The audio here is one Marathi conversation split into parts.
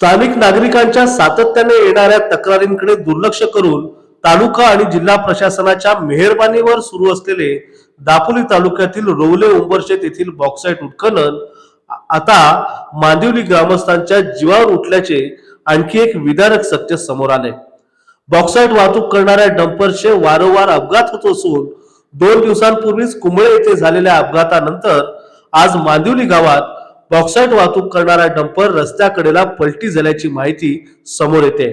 स्थानिक नागरिकांच्या सातत्याने येणाऱ्या तक्रारींकडे दुर्लक्ष करून तालुका आणि जिल्हा प्रशासनाच्या मेहरबानीवर सुरू असलेले दापोली तालुक्यातील रोवले उंबरशेत येथील बॉक्साईट उत्खनन आता मांदिवली ग्रामस्थांच्या जीवावर उठल्याचे आणखी एक विदारक सत्य समोर आले. बॉक्साईट वाहतूक करणाऱ्या डंपरचे वारंवार अपघात होत असून दोन दिवसांपूर्वीच कुंबळे येथे झालेल्या अपघातानंतर आज मांदिवली गावात बॉक्साईट वाहतूक करणारा डंपर रस्त्याकडेला पलटी झाल्याची माहिती समोर येते.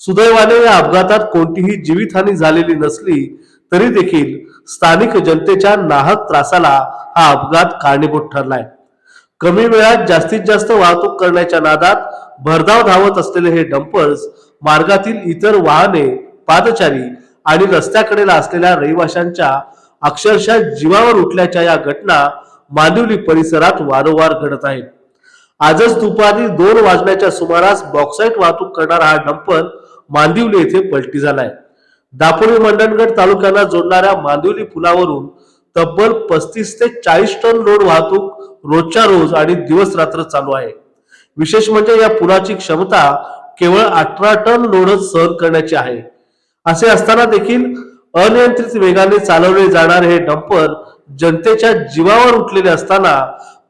सुदैवाने या अपघातात कोणतीही जीवितहानी झालेली नसली तरी देखील स्थानिक जनतेच्या नाहक त्रासाला हा अपघात कारणीभूत ठरलाय. कमी वेळात जास्तीत जास्त वाहतूक करण्याच्या नादात भरधाव धावत असलेले हे डंपर्स मार्गातील इतर वाहने पादचारी आणि रस्त्याकडेला असलेल्या रहिवाशांच्या अक्षरशः जीवावर उठल्याच्या या घटना मांदिवली परिसरात वारंवार घडत आहेत. आजच दुपारी दोन वाजण्याच्या सुमारास बॉक्साईट वाहतूक करणारा हा डंपर मांदिवली येथे पलटी झालाय. दापोली मंडणगड तालुक्याला जोडणाऱ्या मांदिवली पुलावरून तब्बल पस्तीस ते चाळीस टन लोड वाहतूक रोजच्या रोज आणि दिवस रात्र चालू आहे. विशेष म्हणजे या पुलाची क्षमता केवळ अठरा टन लोडच सहन करण्याची आहे. असे असताना देखील अनियंत्रित वेगाने चालवले जाणारे हे डंपर जनतेच्या जीवावर उठलेले असताना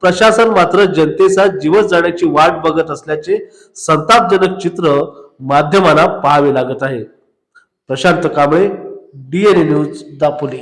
प्रशासन मात्र जनतेचा जीवच जाण्याची वाट बघत असल्याचे संतापजनक चित्र माध्यमांना पाहावे लागत आहे. Prashant Kamble DNA news Dapoli.